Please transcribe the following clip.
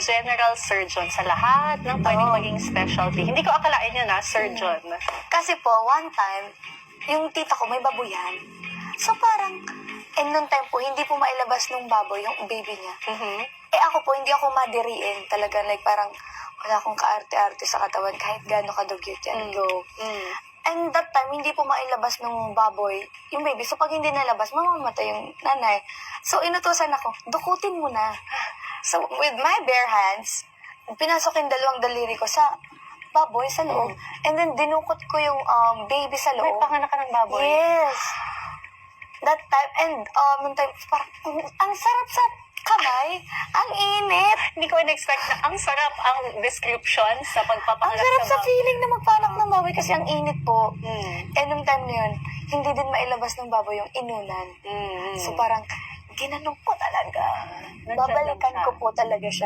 general surgeon sa lahat ng pwedeng Oo. maging specialty. Hindi ko akalain yun na surgeon. Kasi po, one time, yung tita ko may baboyan. So parang, and noong time po, hindi po mailabas nung baboy yung baby niya. Mhm. Eh ako po, hindi ako madiriin. Talaga like parang wala akong kaarte-arte sa katawan kahit gaano kadugyot yan. Mm. Go. Mm. And that time, hindi po mailabas nung baboy yung baby. So pag hindi nalabas, mamamatay yung nanay. So inutusan ako, dukutin mo na. So with my bare hands, pinasok yung dalawang daliri ko sa baboy sa loob. And then dinukot ko yung um, baby sa May loob. panganak ka ng baboy. Yes. That time, and um, nung time, parang, ang- ang sarap sa kamay. Ang init. Hindi ko in-expect na ang sarap ang description sa Ang pagpapanganak sarap ng sa baboy. feeling na magpanak ng baboy kasi ang init po. Mm. And nung time na yun, hindi din mailabas ng baboy yung inunan. Mm. So parang, ginanong ko talaga. Babalikan ko po talaga siya.